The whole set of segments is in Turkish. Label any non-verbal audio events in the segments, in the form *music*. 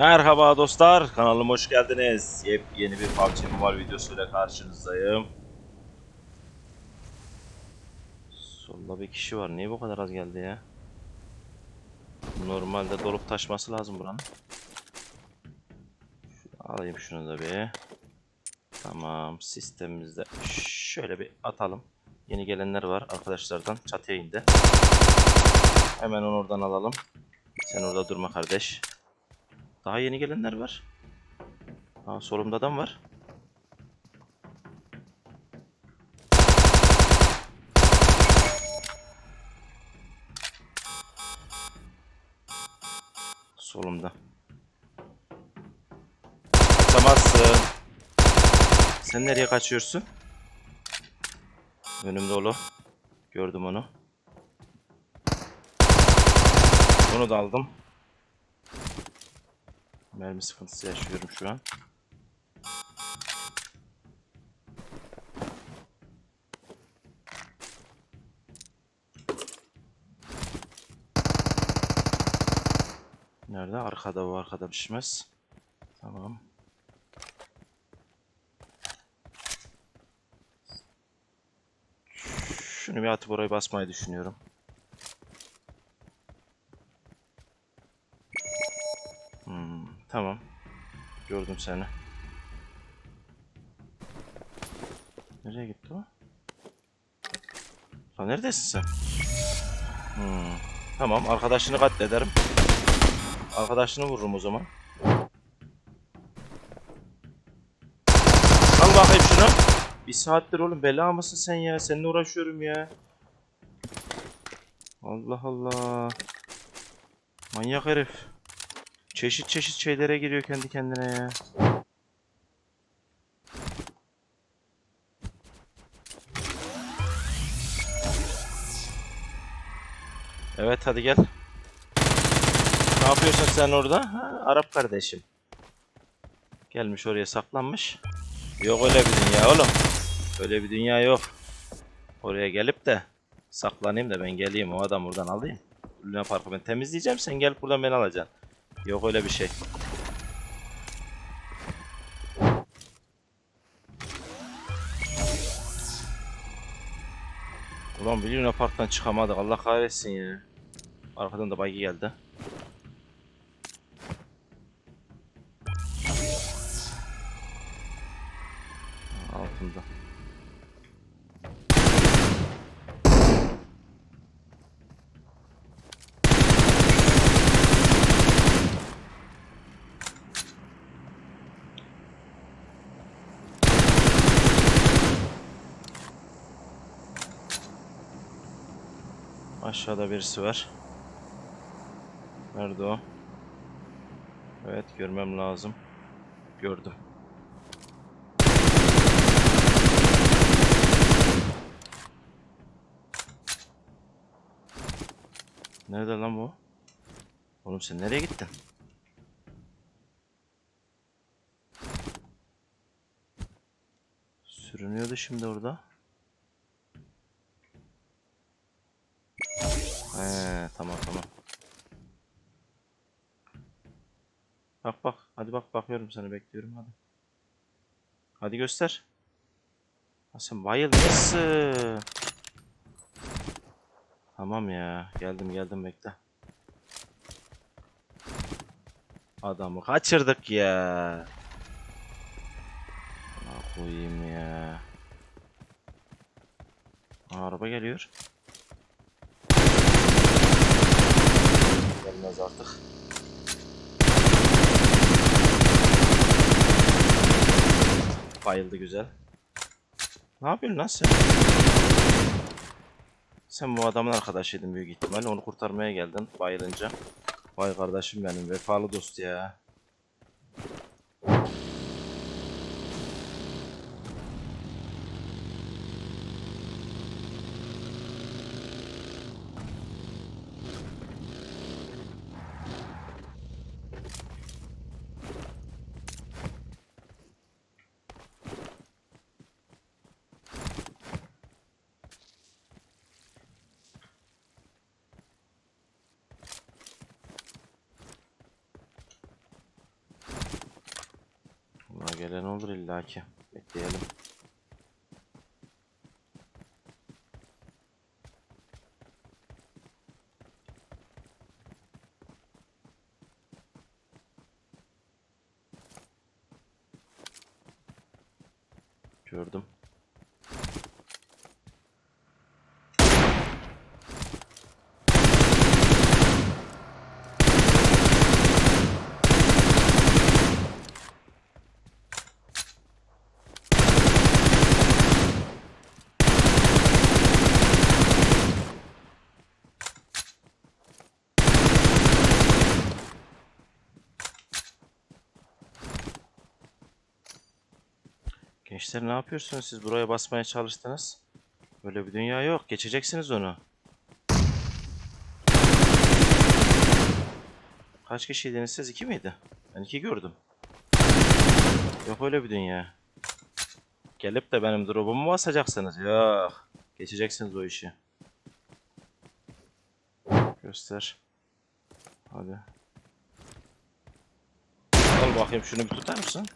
Merhaba dostlar, kanalıma hoş geldiniz. Yepyeni bir PUBG Mobile videosuyla karşınızdayım. Solda bir kişi var. Niye bu kadar az geldi ya? Normalde dolup taşması lazım buranın. Şunu alayım şunu da bir. Tamam, sistemimizde şöyle bir atalım. Yeni gelenler var arkadaşlardan. Çatıya indi. Hemen onu oradan alalım. Sen orada durma kardeş. Daha yeni gelenler var. Aa, solumda adam var. Solumda. Kaçamazsın. Sen nereye kaçıyorsun? Önümde oğlum. Gördüm onu. Onu da aldım. Mermi sıkıntısı yaşıyorum şu an. Nerede? Arkada o arkada pişmez. Tamam. Şunu bir atıp orayı basmayı düşünüyorum. Tamam. Gördüm seni. Nereye gitti o? Lan neredesin sen? Hmm, tamam arkadaşını katlederim. Arkadaşını vururum o zaman. Al bakayım şunu. Bir saattir oğlum bela mısın sen ya? Seninle uğraşıyorum ya. Allah Allah. Manyak herif. Çeşit çeşit şeylere giriyor kendi kendine ya. Evet hadi gel. Ne yapıyorsun sen orada? Ha, Arap kardeşim. Gelmiş oraya saklanmış. Yok öyle bir dünya oğlum. Öyle bir dünya yok. Oraya gelip de saklanayım da ben geleyim o adam buradan alayım. Luna Park'ı ben temizleyeceğim sen gel buradan beni alacaksın. Yok öyle bir şey. Ulan bir Luna Park'tan çıkamadık Allah kahretsin ya. Arkadan da buggy geldi. Altında. Aşağıda birisi var. Nerede o? Evet görmem lazım. Gördüm. Nerede lan bu? Oğlum sen nereye gittin? Sürünüyordu şimdi orada. He tamam tamam. Bak bak. Hadi bak bakıyorum sana bekliyorum hadi. Hadi göster. Ha sen bayılmışsın. Tamam ya. Geldim geldim bekle. Adamı kaçırdık ya. Allah koyayım ya. Araba geliyor. Bayıldı güzel. Ne yapıyorsun lan sen? Sen bu adamın arkadaşıydın büyük ihtimal. Onu kurtarmaya geldin bayılınca. Vay kardeşim benim vefalı dost ya. Gelen olur illaki. Bekleyelim. Gördüm. Gençler ne yapıyorsunuz siz? Buraya basmaya çalıştınız. Böyle bir dünya yok. Geçeceksiniz onu. Kaç kişiydiniz siz? İki miydi? Ben iki gördüm. Yok öyle bir dünya. Gelip de benim drop'umu basacaksınız. Yok. Geçeceksiniz o işi. Göster. Hadi. Al bakayım şunu bir tutar mısın?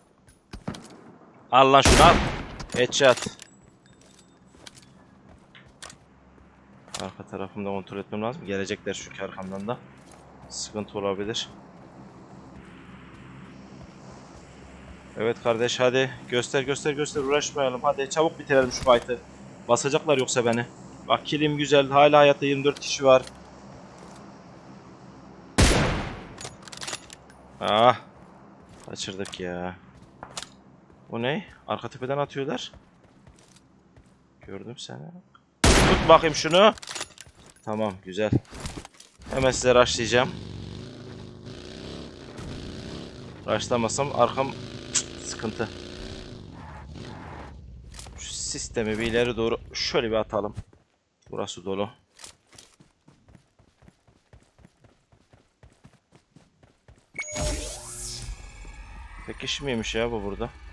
Al lan şunu al. Headshot. Arka tarafımda kontrol etmem lazım. Gelecekler çünkü arkamdan da. Sıkıntı olabilir. Evet kardeş hadi göster göster göster uğraşmayalım. Hadi çabuk bitirelim şu fight'ı. Basacaklar yoksa beni. Bak kilim güzel. Hala hayatta 24 kişi var. Ah. Kaçırdık ya. Bu ne? Arka tepeden atıyorlar. Gördüm seni. Tut bakayım şunu. Tamam güzel. Hemen size rushlayacağım. Rushlamasam arkam Cık, sıkıntı. Şu sistemi bir ileri doğru şöyle bir atalım. Burası dolu. Kişi miymiş ya bu burada?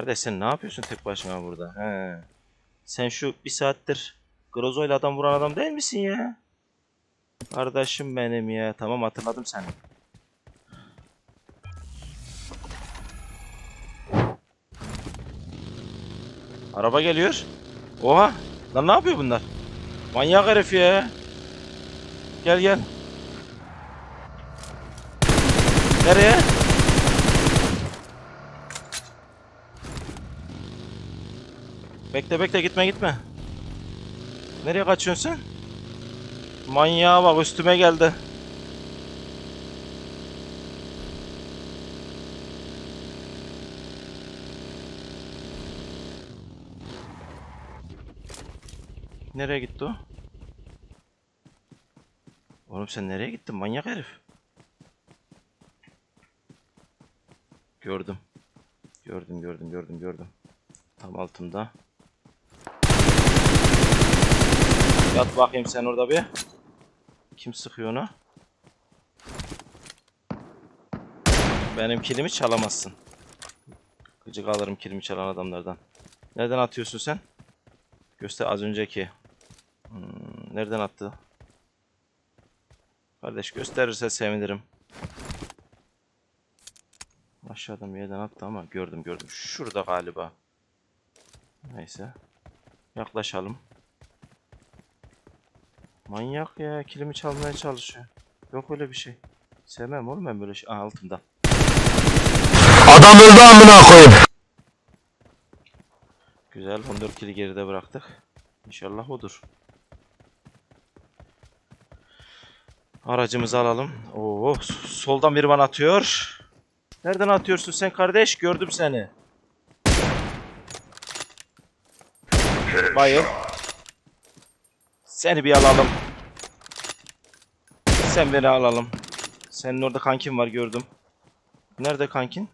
Kardeş sen ne yapıyorsun tek başına burada? He. Sen şu bir saattir Grozo'yla adam vuran adam değil misin ya? Kardeşim benim ya. Tamam hatırladım seni. Araba geliyor. Oha. Lan ne yapıyor bunlar? Manyak herif ya. Gel gel. Nereye? Bekle bekle gitme gitme. Nereye kaçıyorsun sen? Manyağa bak üstüme geldi. Nereye gitti o? Oğlum sen nereye gittin manyak herif? Gördüm. Gördüm gördüm gördüm gördüm. Tam altında. Yat bakayım sen orada bir. Kim sıkıyor ona? Benim kilimi çalamazsın. Gıcık alırım kilimi çalan adamlardan. Nereden atıyorsun sen? Göster az önceki. Hmm, nereden attı? Kardeş gösterirse sevinirim. Aşağıdan bir yerden attı ama gördüm gördüm. Şurada galiba. Neyse. Yaklaşalım. Manyak ya. Kilimi çalmaya çalışıyor. Yok öyle bir şey. Sevmem oğlum ben böyle şey. Aa, altında. Adam öldü amına koyayım. Güzel. 14 kili geride bıraktık. İnşallah odur. Aracımızı alalım. Oo, soldan bir bana atıyor. Nereden atıyorsun sen kardeş? Gördüm seni. Bayıl. Seni bir alalım. Sen beni alalım. Senin orada kankin var gördüm. Nerede kankin?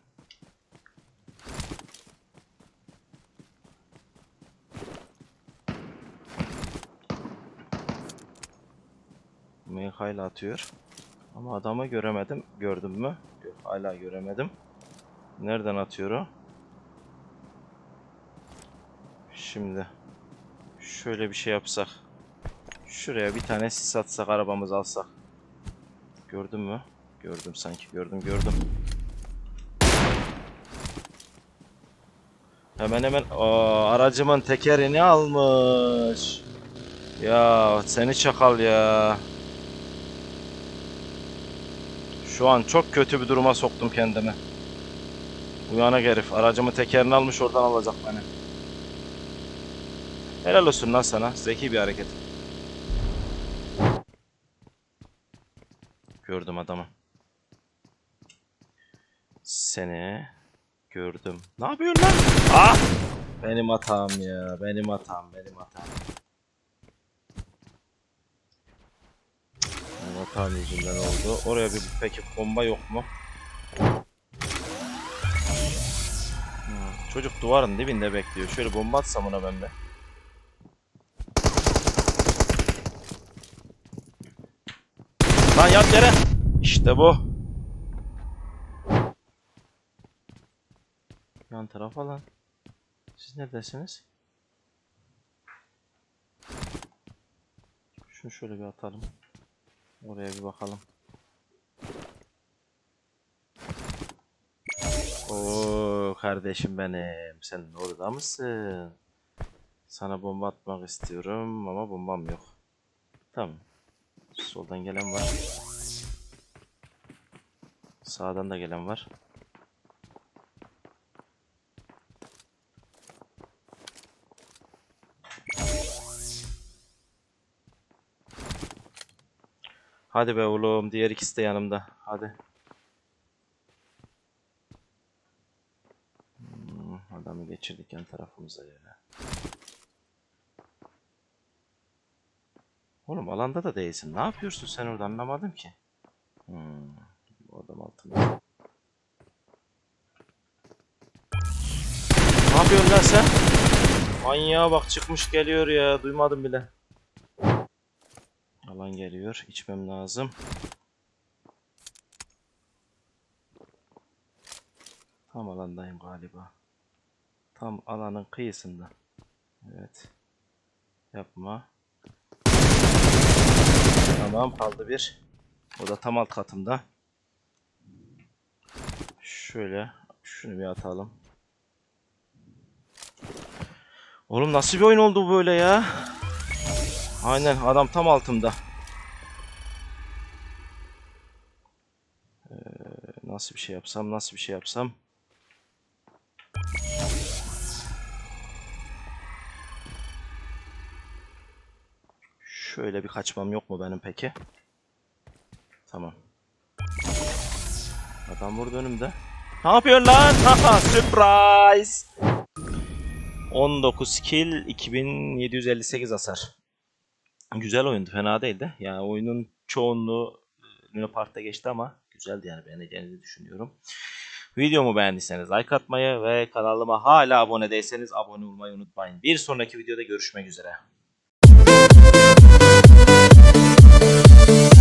İle atıyor. Ama adamı göremedim. Gördüm mü? Yok hala göremedim. Nereden atıyor o? Şimdi şöyle bir şey yapsak. Şuraya bir tane sis atsak arabamızı alsak. Gördün mü? Gördüm sanki gördüm gördüm. Hemen hemen Aa, aracımın tekerini almış. Ya seni çakal ya. Şu an çok kötü bir duruma soktum kendimi. Uyanık herif. Aracımın tekerini almış oradan alacak beni. Helal olsun lan sana. Zeki bir hareket. Gördüm adamı. Seni gördüm. Ne yapıyorsun lan? Ah! Benim hatam ya. Benim hatam. Benim hatam. Benim hatam yüzünden oldu. Oraya bir peki bomba yok mu? Çocuk duvarın dibinde bekliyor. Şöyle bomba atsam ona ben de. Lan yat yere. İşte bu. Yan tarafa lan. Siz neredesiniz? Şunu şöyle bir atalım. Oraya bir bakalım. Oo kardeşim benim. Sen orada mısın? Sana bomba atmak istiyorum ama bombam yok. Tamam. Soldan gelen var. Sağdan da gelen var. Hadi be oğlum, diğer ikisi de yanımda. Hadi. Hmm, adamı geçirdik yan tarafımıza ya. Oğlum alanda da değilsin. Ne yapıyorsun sen orada anlamadım ki. Hmm, bu adam altında. Ne yapıyorsun lan sen? Manyağa bak çıkmış geliyor ya. Duymadım bile. Alan geliyor. İçmem lazım. Tam alandayım galiba. Tam alanın kıyısında. Evet. Yapma. Tamam kaldı bir. O da tam alt katımda. Şöyle şunu bir atalım. Oğlum nasıl bir oyun oldu böyle ya? Aynen adam tam altımda. Ee, nasıl bir şey yapsam nasıl bir şey yapsam. Şöyle bir kaçmam yok mu benim peki? Tamam. Adam burada önümde. Ne yapıyorsun lan? *laughs* Haha surprise. 19 kill 2758 hasar. Güzel oyundu fena değildi. Yani oyunun çoğunluğu e, Luna Park'ta geçti ama güzeldi yani beğeneceğinizi düşünüyorum. Videomu beğendiyseniz like atmayı ve kanalıma hala abone değilseniz abone olmayı unutmayın. Bir sonraki videoda görüşmek üzere. Música